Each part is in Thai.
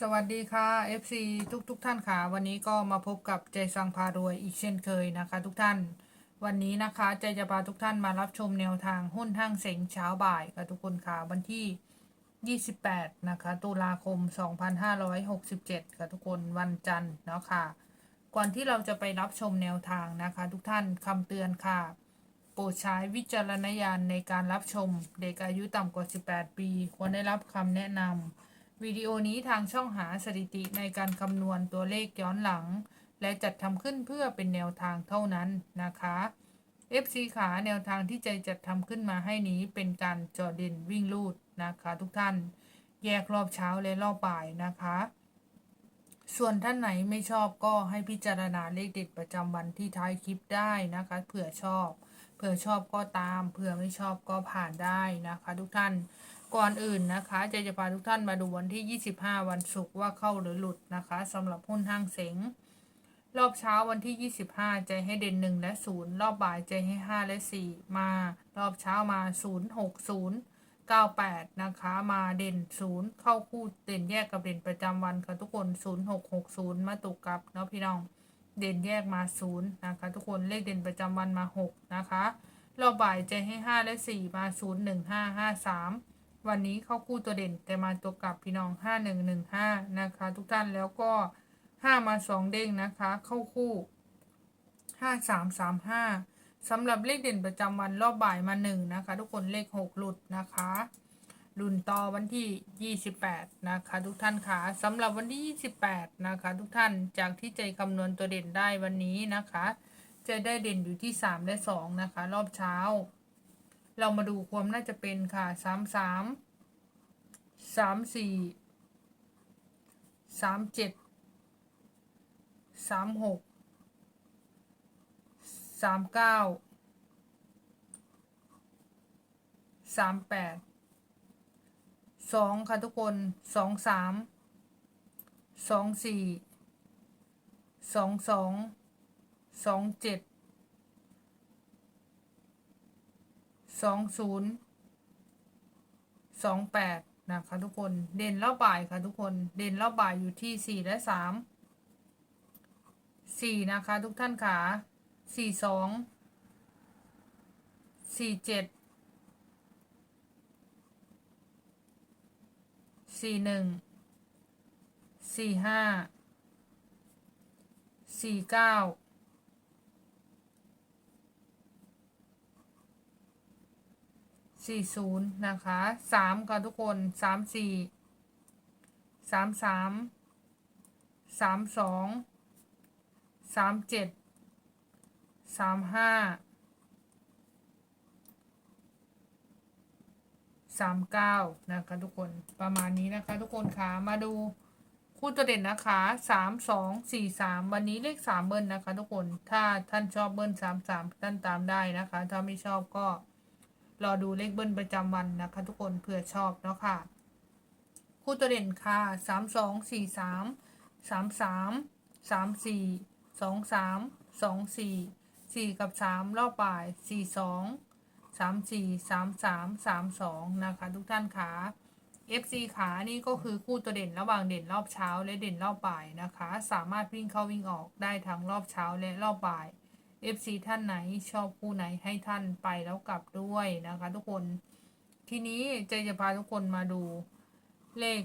สวัสดีค่ะ FC ทุกทุกๆท่านค่ะ วันนี้ก็มาพบกับใจสังพารวยอีกเช่นเคยนะคะ ทุกท่าน วันนี้นะคะใจจะพาทุกท่านมารับชมแนวทางหุ้นห้างเสงเช้าบ่ายค่ะทุกคนค่ะ วันที่ 28 นะคะ ตุลาคม 2567 ค่ะทุกคนวันจันทร์เนาะค่ะ ก่อนที่เราจะไปรับชมแนวทางนะคะ ทุกท่านคำเตือนค่ะ โปรดใช้วิจารณญาณในการรับชม เด็กอายุต่ำกว่า 18 ปี ควรได้รับคำแนะนำ วิดีโอนี้ทางช่องหาสถิติในการคำนวณตัวเลขย้อนหลัง และจัดทำขึ้นเพื่อเป็นแนวทางเท่านั้นนะคะ FC ขาแนวทางที่ใจจัดทำขึ้นมาให้นี้เป็นการจอเด่นวิ่งลูดนะคะ ทุกท่าน แยกรอบเช้าและรอบบ่ายนะคะ ส่วนท่านไหนไม่ชอบก็ให้พิจารณาเลขเด็ดประจำวันที่ท้ายคลิปได้นะคะ เผื่อชอบ ผื่อชอบก็ตามเผื่อไม่ชอบก็ผ่านได้นะคะ ทุกท่านก่อนอื่นนะคะจะจะพาทุกท่านมาดูวันที่ 25 วันศุกร์ว่าเข้าหรือหลุดนะคะสำหรับหุ้นห้างเสงรอบเช้าวันที่ 25 ใจให้เด่น 1 และ 0 รอบบ่ายใจให้ 5 และ 4 มารอบเช้ามา 0 6 0 98 นะคะมาเด่น 0 เข้าคู่เด่นแยกกับเด่นประจำวันค่ะทุกคน 0 6 6 0 มาตุกกับเนาะพี่น้อง เด่นแยกมา 0 นะคะ ทุกคนเลขเด่นประจำวันมา 6 นะคะรอบบ่ายใจให้ 5 และ 4 มา 0 1 5 5 3 วันนี้เข้าคู่ตัวเด่นแต่มาตัวกลับพี่น้อง 5 1 1 5 นะคะ ทุกท่านแล้วก็ 5 มา 2 เด้งนะคะ เข้าคู่ 5 3 3 5สำหรับเลขเด่นประจำวันรอบบ่ายมา 1 นะคะ ทุกคนเลข 6 หลุดนะคะ รุ่นต่อวันที่ 28 นะคะ ทุกท่านค่ะสำหรับวันที่ 28 นะคะ ทุกท่านจากที่ใจคำนวณตัวเด่นได้วันนี้นะคะ จะได้เด่นอยู่ที่ 3 และ 2 นะคะ รอบเช้า เรามาดูความน่าจะเป็นค่ะ 3 3 3 4 3 7สามหกสามเก้า สองค่ะทุกคนสองสามสองสี่สองสองสองเจ็ดสองศูนย์สองแปดนะคะทุกคนเด่นรอบบ่ายค่ะทุกคนเด่นรอบบ่ายอยู่ที่สี่และสามสี่นะคะทุกท่านขาสี่สองสี่เจ็ด สี่หนึ่งสี่ห้าสี่เก้าสี่ศูนย์นะคะสามค่ะทุกคนสามสี่สามสามสามสองสามเจ็ดสามห้า สามเก้านะคะทุกคนประมาณนี้นะคะ ทุกคนค่ะมาดูคู่ตัวเด่นนะคะสามสองสี่สามวันนี้เลขสามเบิ้ลนะคะ ทุกคนถ้าท่านชอบเบิ้ลสามสามท่านตามได้นะคะ ถ้าไม่ชอบก็รอดูเลขเบิ้ลประจำวันนะคะ ทุกคนเผื่อชอบเนาะค่ะคู่ตัวเด่นค่ะสามสองสี่สามสามสามสามสี่สองสามสองสี่สี่กับสามรอบบ่ายสี่ส องสามสี่สามสามสามสองนะคะ ทุกท่านขา FC ขานี่ก็คือคู่ตัวเด่นระหว่างเด่นรอบเช้าและเด่นรอบบ่ายนะคะ สามารถวิ่งเข้าวิ่งออกได้ทั้งรอบเช้าและรอบบ่าย FC ท่านไหนชอบคู่ไหนให้ท่านไปแล้วกลับด้วยนะคะ ทุกคนทีนี้เจจะพาทุกคนมาดูเลข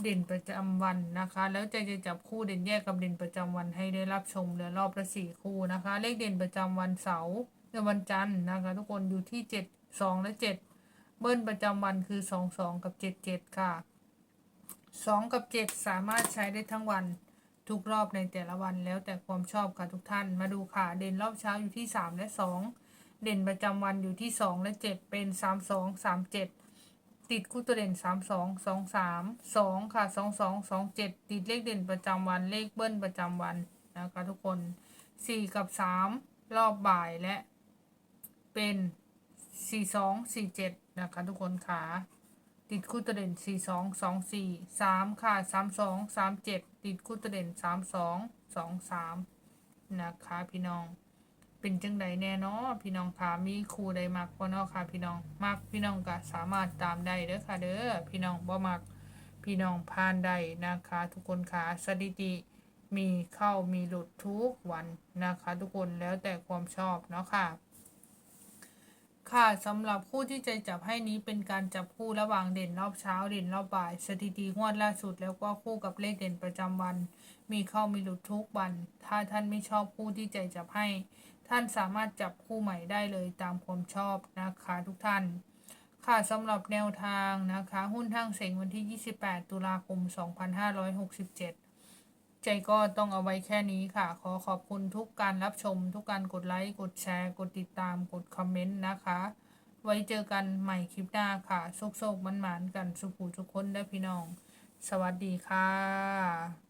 เด่นประจำวันนะคะ แล้วเจจะจับคู่เด่นแยกกับเด่นประจำวันให้ได้รับชมเหลือรอบละสี่คู่นะคะ เลขเด่นประจำวันเสาร์ในวันจันทร์นะคะ ทุกคนอยู่ที่เจ็ดสองและเจ็ดเบิ้ลประจำวันคือสองสองกับเจ็ดเจ็ดค่ะสองกับเจ็ดสามารถใช้ได้ทั้งวันทุกรอบในแต่ละวันแล้วแต่ความชอบค่ะทุกท่านมาดูค่ะ เด่นรอบเช้าอยู่ที่สามและสองเด่นประจำวันอยู่ที่สองและเจ็ดเป็นสามสองสามเจ็ด ติดคู่ตัวเด่นสามสองสองสามสองค่ะสองสองสองเจ็ดติดเลขเด่นประจำวันเลขเบิ้ลประจำวันนะคะทุกคนสี่กับสามรอบบ่ายและ เป็นสี่สองสี่เจ็ดนะคะทุกคนค่ะติดคู่ตัวเด่นสี่สองสองสี่สามค่ะสามสองสามเจ็ดติดคู่ตัวเด่นสามสองสองสามนะคะพี่น้อง เป็นจังใดแน่เนาะพี่น้องค่ะมีครูใดมักบ่เนาะค่ะ พี่น้องมักพี่น้องก็สามารถตามได้เด้อค่ะ เด้อพี่น้องบ่มักพี่น้องผ่านได้นะคะ ทุกคนค่ะสถิติมีเข้ามีหลุดทุกวันนะคะ ทุกคนแล้วแต่ความชอบเนาะค่ะ ค่ะสำหรับคู่ที่จะจับให้นี้เป็นการจับคู่ระหว่างเด่นรอบเช้าเด่นรอบบ่าย สถิติงวดล่าสุดแล้วก็คู่กับเลขเด่นประจำวัน มีเข้ามีหลุดทุกวัน ถ้าท่านไม่ชอบคู่ที่ใจจับให้ ท่านสามารถจับคู่ใหม่ได้เลยตามความชอบนะคะทุกท่าน ค่ะสำหรับแนวทางนะคะ หุ้นทางเสงวันที่ 28 ตุลาคม 2567 ใจก็ต้องเอาไว้แค่นี้ค่ะ ขอขอบคุณทุกการรับชม ทุกการกดไลค์ กดแชร์ กดติดตาม กดคอมเมนต์นะคะ ไว้เจอกันใหม่คลิปหน้าค่ะโชคๆมันหมานกันสุขูทุกคนได้พี่น้อง สวัสดีค่ะ